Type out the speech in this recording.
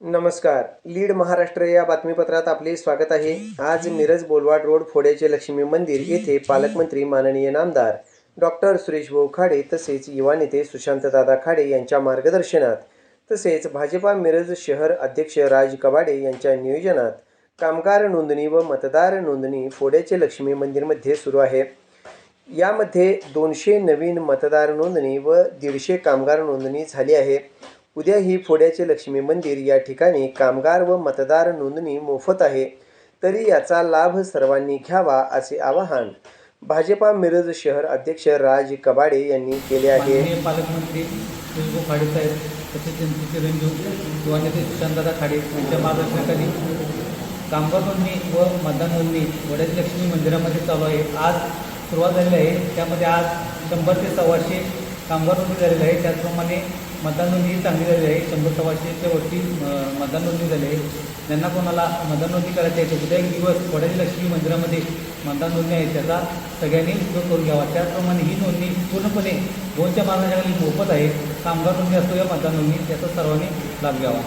नमस्कार. लीड महाराष्ट्र या बातमीपत्रात आपले स्वागत आहे. आज मिरज बोलवाड रोड फोड्याचे लक्ष्मी मंदिर येथे पालकमंत्री माननीय नामदार डॉक्टर सुरेश भाऊ खाडे तसेच युवा नेते सुशांतदादा खाडे यांच्या मार्गदर्शनात तसेच भाजपा मिरज शहर अध्यक्ष राज कबाडे यांच्या नियोजनात कामगार नोंदणी व मतदार नोंदणी फोड्याचे लक्ष्मी मंदिरमध्ये सुरू आहे. यामध्ये दोनशे नवीन मतदार नोंदणी व दीडशे कामगार नोंदणी झाली आहे. उद्या ही फोड्याचे लक्ष्मी मंदिर या ठिकाणी कामगार व मतदार नोंदणी मोफत आहे. तरी याचा लाभ सर्वांनी घ्यावा असे आवाहन भाजपा मिरज शहर अध्यक्ष राज कबाडे यांनी केले आहे. पालकमंत्री खाडे साहेब तसेच त्यांचे चिरंजीव नेते सुशांतदादा खाडे यांच्या मार्गदर्शनाखाली कामगार नोंदणी व मतदान नोंदणी वड्याची लक्ष्मी मंदिरामध्ये चालू आहे. आज सुरुवात झालेली आहे. त्यामध्ये आज शंभर ते सव्वाशे कामगार नोंदणी झालेली आहे. त्याचप्रमाणे मतदान नोंदणी ही चांगली झालेली आहे. शंभर सव्वाशेच्या वरती मतदान नोंदणी झाली आहे. ज्यांना कोणाला मतदान नोंदणी करायची आहे तर एक दिवस वड्याची लक्ष्मी मंदिरामध्ये मतदान नोंदणी आहे. त्याचा सगळ्यांनी उपयोग करून घ्यावा. त्याचप्रमाणे ही नोंदणी पूर्णपणे दोनच्या मार्गाच्या मोफत आहे. कामगार नोंदणी असो या मतदान नोंदणी त्याचा सर्वांनी लाभ घ्यावा.